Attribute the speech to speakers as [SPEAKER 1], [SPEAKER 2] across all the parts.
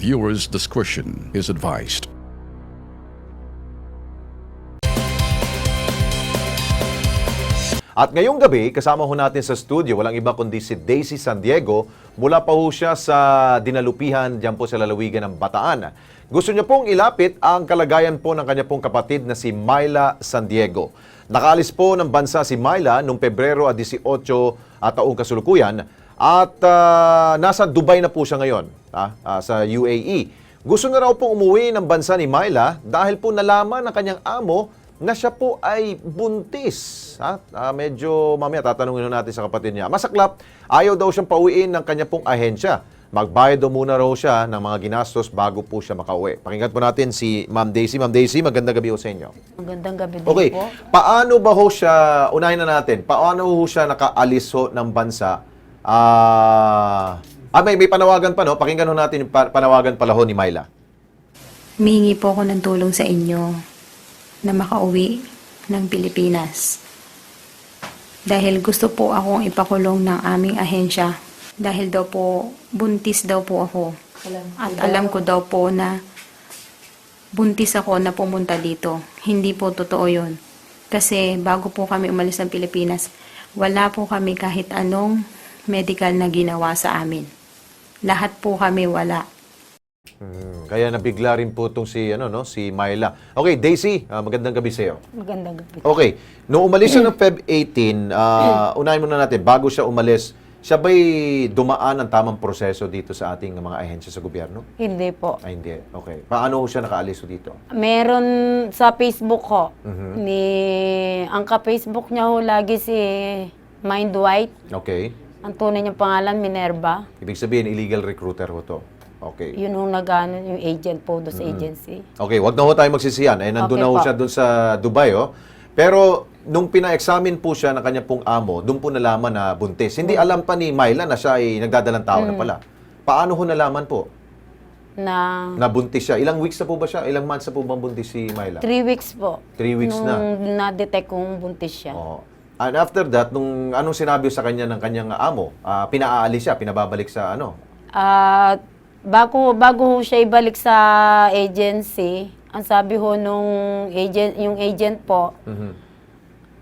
[SPEAKER 1] Viewers' discretion is advised.
[SPEAKER 2] At ngayong gabi, kasama ho natin sa studio, walang iba kundi si Daisy San Diego. Mula pa ho siya sa dinalupihan diyan po sa lalawigan ng Bataan. Gusto niya pong ilapit ang kalagayan po ng kanya pong kapatid na si Myla San Diego. Nakaalis po ng bansa si Myla noong Pebrero at 18 at taong kasulukuyan at ah, nasa Dubai na po siya ngayon ah, ah, sa UAE. Gusto na raw pong umuwi ng bansa ni Myla dahil po nalaman ng kanyang amo na siya po ay buntis. Ha? Ah, medyo mamaya tatanungin na natin sa kapatid niya. Masaklap, ayaw daw siyang pauwiin ng kanya pong ahensya. Magbayad daw muna raw siya ng mga ginastos bago po siya makauwi. Pakinggan po natin si Ma'am Daisy. Ma'am Daisy, magandang gabi ho sa inyo.
[SPEAKER 3] Magandang gabi din
[SPEAKER 2] Okay,
[SPEAKER 3] po.
[SPEAKER 2] paano ba ho siya, unahin na natin, paano ho siya nakaalis ho ng bansa? Ah, ah may, may panawagan pa, no? Pakinggan ho natin yung pa- panawagan pala ho ni Myla.
[SPEAKER 4] Humingi po ako ng tulong sa inyo na makauwi ng Pilipinas. Dahil gusto po akong ipakulong ng aming ahensya. Dahil daw po, buntis daw po ako. At alam ko daw po na buntis ako na pumunta dito. Hindi po totoo yun. Kasi bago po kami umalis ng Pilipinas, wala po kami kahit anong medical na ginawa sa amin. Lahat po kami wala.
[SPEAKER 2] Hmm, kaya nabigla rin po itong si, ano, no, si Myla. Okay, Daisy, ah, magandang gabi sa iyo.
[SPEAKER 3] Magandang gabi.
[SPEAKER 2] Okay, nung umalis siya ng Feb 18, ah, unahin muna natin, bago siya umalis, siya ba'y dumaan ang tamang proseso dito sa ating mga ahensya sa gobyerno?
[SPEAKER 3] Hindi po.
[SPEAKER 2] Ay, hindi. Okay. Paano siya nakaalis dito?
[SPEAKER 3] Meron sa Facebook ko,
[SPEAKER 2] Mhm.
[SPEAKER 3] ni, ang ka-Facebook niya ho lagi si Mind White.
[SPEAKER 2] Okay.
[SPEAKER 3] Ang tunay niyang pangalan, Minerva.
[SPEAKER 2] Ibig sabihin, illegal recruiter ho to. Okay.
[SPEAKER 3] Yun ho nagano yung agent po doon sa agency.
[SPEAKER 2] Okay, wag na ho tayo magsisiyan. Eh, nandun
[SPEAKER 3] Okay
[SPEAKER 2] na ho
[SPEAKER 3] po.
[SPEAKER 2] siya doon sa Dubai, oh. Pero, nung pina-examine po siya ng kanyang pong amo, doon po nalaman na buntis. Hindi
[SPEAKER 3] Hmm.
[SPEAKER 2] alam pa ni Myla na siya ay nagdadalang tao na pala. Paano ho nalaman po
[SPEAKER 3] Na
[SPEAKER 2] na buntis siya? Ilang weeks na po ba siya? Ilang months na po bang buntis si Myla?
[SPEAKER 3] three weeks po.
[SPEAKER 2] Three weeks na.
[SPEAKER 3] nung na-detect kong buntis siya.
[SPEAKER 2] Oo. And after that, nung anong sinabi sa kanya ng kanyang amo? Ah, pinaalis siya, pinababalik sa ano?
[SPEAKER 3] At bago bago siya ibalik sa agency, ang sabi ho nung agent yung agent po,
[SPEAKER 2] Mhm.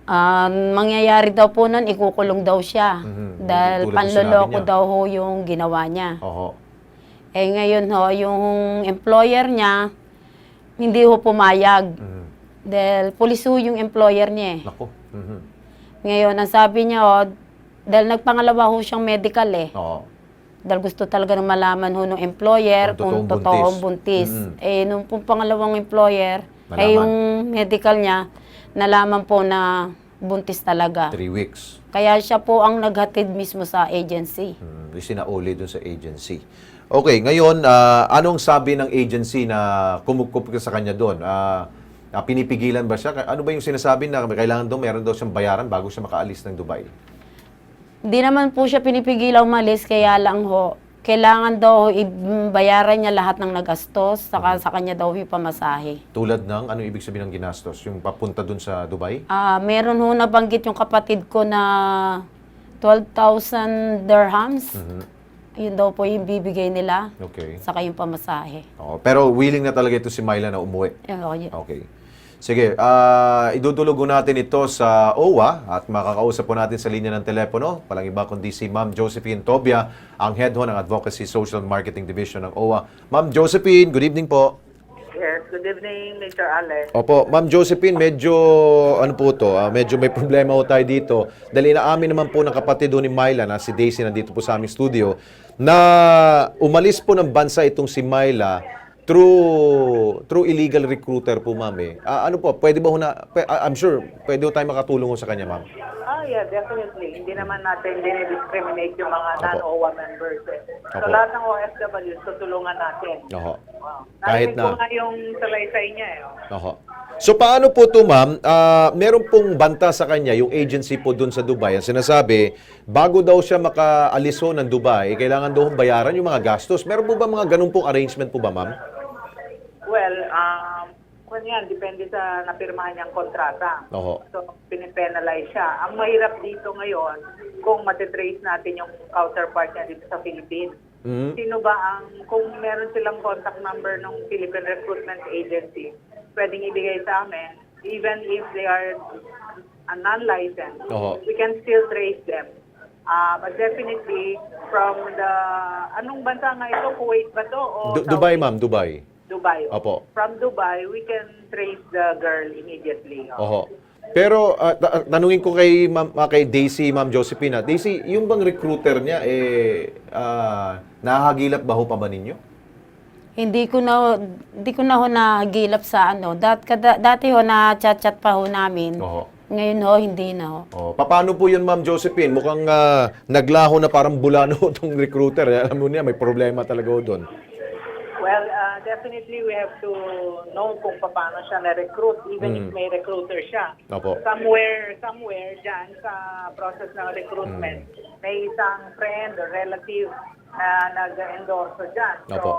[SPEAKER 3] ah, mangyayari daw po nun, ikukulong daw siya.
[SPEAKER 2] Mhm.
[SPEAKER 3] Dahil
[SPEAKER 2] Tulad
[SPEAKER 3] panloloko daw ho yung ginawa niya.
[SPEAKER 2] Oho.
[SPEAKER 3] Eh ngayon ho, yung employer niya, hindi ho pumayag.
[SPEAKER 2] Mhm.
[SPEAKER 3] Dahil pulis ho yung employer niya eh.
[SPEAKER 2] Nako. Mhm.
[SPEAKER 3] Ngayon, ang sabi niya ho, dahil nagpangalawa ho siyang medical eh.
[SPEAKER 2] Oo.
[SPEAKER 3] Dahil gusto talaga na malaman ho ng employer
[SPEAKER 2] Kung
[SPEAKER 3] kung
[SPEAKER 2] totoong
[SPEAKER 3] totoong
[SPEAKER 2] buntis.
[SPEAKER 3] buntis.
[SPEAKER 2] Mm.
[SPEAKER 3] Eh, nung pong pangalawang employer,
[SPEAKER 2] Nalaman.
[SPEAKER 3] eh yung medical niya, nalaman po na buntis talaga.
[SPEAKER 2] Three weeks.
[SPEAKER 3] Kaya siya po ang naghatid mismo sa agency.
[SPEAKER 2] Hmm, isinauli dun sa agency. Okay, ngayon, ah, anong sabi ng agency na kumukup ka sa kanya doon? Ah, ah, pinipigilan ba siya? Ano ba yung sinasabi na kailangan doon, meron daw siyang bayaran bago siya makaalis ng Dubai?
[SPEAKER 3] Hindi naman po siya pinipigilaw umalis, kaya lang ho, kailangan daw ibayaran niya lahat ng nagastos, saka sa kanya daw yung pamasahe.
[SPEAKER 2] Tulad ng, ano ibig sabihin ng ginastos? Yung papunta doon sa Dubai?
[SPEAKER 3] Ah, meron ho nabanggit yung kapatid ko na 12,000 dirhams. Yun daw po yung bibigay nila.
[SPEAKER 2] Okay.
[SPEAKER 3] Saka yung pamasahe.
[SPEAKER 2] Oo, pero willing na talaga ito si Myla na umuwi.
[SPEAKER 3] Yan, okay.
[SPEAKER 2] Okay. Sige, ah idudulog natin ito sa OWA at makakausap po natin sa linya ng telepono. Walang iba kundi si Ma'am Josephine Tobia, ang head ho ng Advocacy Social Marketing Division ng OWA. Ma'am Josephine, good evening po.
[SPEAKER 5] Yes, good evening, Mr. Alex.
[SPEAKER 2] Opo, Ma'am Josephine, medyo ano po to, ah, medyo may problema ho tayo dito. Dahil inaamin naman po ng kapatid ho ni Myla na si Daisy nandito po sa aming studio na umalis po ng bansa itong si Myla through through illegal recruiter po, ma'am eh. Ah, ano po, pwede ba ho na, ah, I'm sure, pwede ho tayo makatulong ho sa kanya, ma'am.
[SPEAKER 5] Ah, yeah, definitely. Hindi naman natin dinidiscriminate yung mga
[SPEAKER 2] Opo.
[SPEAKER 5] non-OWA members. Eh. So
[SPEAKER 2] Opo.
[SPEAKER 5] lahat ng OFWs, tutulungan natin.
[SPEAKER 2] Oho.
[SPEAKER 5] Wow.
[SPEAKER 2] Kahit
[SPEAKER 5] Narinig ko
[SPEAKER 2] na-
[SPEAKER 5] nga yung salaysay niya eh.
[SPEAKER 2] Oho. So paano po to ma'am? Ah, meron pong banta sa kanya, yung agency po dun sa Dubai. Ang sinasabi, bago daw siya makaalis ho ng Dubai, kailangan daw bayaran yung mga gastos. Meron po ba mga ganun pong arrangement po ba ma'am?
[SPEAKER 5] Well, um, kung yan, depende sa napirmahan niyang kontrata.
[SPEAKER 2] Oho.
[SPEAKER 5] So, pinipenalize siya. Ang mahirap dito ngayon, kung matitrace natin yung counterpart niya dito sa Philippines.
[SPEAKER 2] Mhm.
[SPEAKER 5] Sino ba ang, kung meron silang contact number ng Philippine Recruitment Agency, pwedeng ibigay sa amin, even if they are a non-licensed,
[SPEAKER 2] Oho.
[SPEAKER 5] we can still trace them. Ah, but definitely, from the, anong bansa nga ito? Kuwait ba to? O
[SPEAKER 2] Du-? Dubai ma'am, Dubai.
[SPEAKER 5] Dubai.
[SPEAKER 2] Opo.
[SPEAKER 5] From Dubai, we can trace the girl immediately.
[SPEAKER 2] Oho. Pero ah, ta- tanungin ko kay ma'am, ah, kay Daisy, Ma'am Josephina. Daisy, yung bang recruiter niya eh ah, nahahagilap ba ho pa ba ninyo?
[SPEAKER 3] Hindi ko na hindi ko na ho nagilap sa ano. Dat, kada, dati ho na chat-chat pa ho namin.
[SPEAKER 2] Oho.
[SPEAKER 3] Ngayon ho hindi na ho.
[SPEAKER 2] Oh, paano po 'yun, Ma'am Josephine? Mukhang ah, naglaho na parang bulano itong recruiter. Alam mo niya, may problema talaga ho doon.
[SPEAKER 5] Well, uh, definitely we have to know kung paano siya na-recruit, even if may recruiter siya.
[SPEAKER 2] Opo.
[SPEAKER 5] Somewhere, somewhere dyan sa process ng recruitment, may isang friend or relative na nag-endorso dyan. So,
[SPEAKER 2] Opo.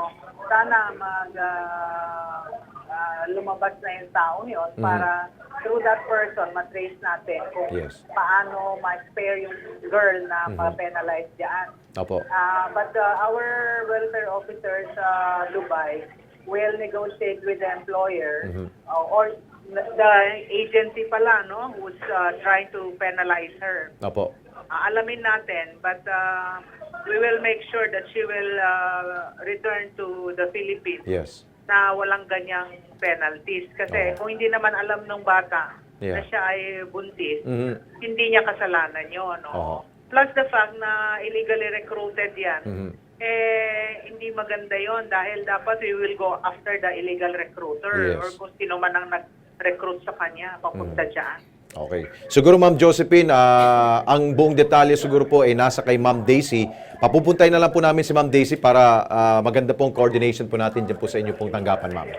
[SPEAKER 5] sana mag, uh, uh, lumabas na yung tao yun para through that person, matrace natin kung
[SPEAKER 2] Yes.
[SPEAKER 5] paano ma-spare yung girl na ma-penalize dyan.
[SPEAKER 2] Opo.
[SPEAKER 5] Uh, but uh, our welfare officers sa Dubai will negotiate with the employer uh, or the agency pala no who's uh, trying to penalize her.
[SPEAKER 2] Opo.
[SPEAKER 5] Uh, alamin natin but uh, we will make sure that she will uh, return to the Philippines
[SPEAKER 2] Yes.
[SPEAKER 5] Na walang ganyang penalties kasi kung hindi naman alam ng bata na
[SPEAKER 2] Yeah.
[SPEAKER 5] siya ay buntis
[SPEAKER 2] Mhm.
[SPEAKER 5] hindi niya kasalanan yon.
[SPEAKER 2] Oo.
[SPEAKER 5] Plus the fact na illegally recruited yan,
[SPEAKER 2] Mhm.
[SPEAKER 5] eh, hindi maganda yon dahil dapat we will go after the illegal recruiter
[SPEAKER 2] Yes.
[SPEAKER 5] or kung sino man ang nag-recruit sa kanya papunta dyan.
[SPEAKER 2] Okay. Siguro Ma'am Josephine, ah, ang buong detalye siguro po ay nasa kay Ma'am Daisy. Papupuntay na lang po namin si Ma'am Daisy para ah, maganda pong coordination po natin dyan po sa inyo pong tanggapan, Ma'am.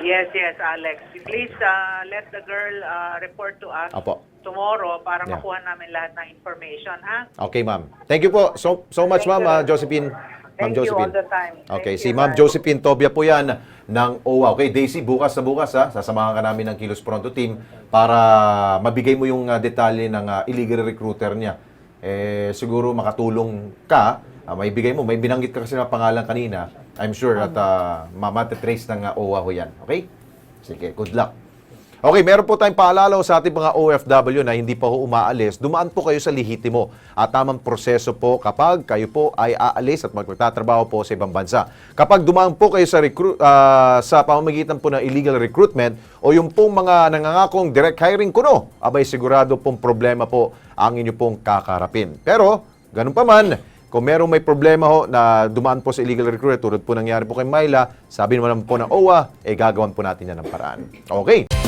[SPEAKER 5] Yes, yes, Alex. Please uh, let the girl uh, report to us
[SPEAKER 2] Apo.
[SPEAKER 5] tomorrow para
[SPEAKER 2] Yeah.
[SPEAKER 5] makuha namin lahat ng information, ha?
[SPEAKER 2] Okay, Ma'am. Thank you po so, so much, Ma'am ah, Josephine. Ma'am
[SPEAKER 5] Thank you all the time.
[SPEAKER 2] Okay,
[SPEAKER 5] Thank
[SPEAKER 2] si
[SPEAKER 5] you,
[SPEAKER 2] Ma'am
[SPEAKER 5] bye.
[SPEAKER 2] Josephine Tobia po yan ng OWA. Okay, Daisy, bukas na bukas ha, sasamahan ka namin ng Kilos Pronto team para mabigay mo yung ah, detalye ng ah, illegal recruiter niya. Eh, siguro makatulong ka, ah, may bigay mo, may binanggit ka kasi na pangalan kanina. I'm sure at uh, mamatetrace ng ah, OWA ho yan. Okay? Sige, good luck. Okay, meron po tayong paalala sa ating mga OFW na hindi pa ho umaalis. Dumaan po kayo sa lihitimo at tamang proseso po kapag kayo po ay aalis at magtatrabaho po sa ibang bansa. Kapag dumaan po kayo sa recruit ah, sa pamamagitan po ng illegal recruitment o yung pong mga nangangakong direct hiring kuno, abay sigurado pong problema po ang inyo pong kakarapin. Pero, ganun pa man, kung merong may problema ho na dumaan po sa illegal recruitment, tulad po nangyari po kay Myla, sabi naman po ng OWA, eh gagawan po natin yan ng paraan. Okay.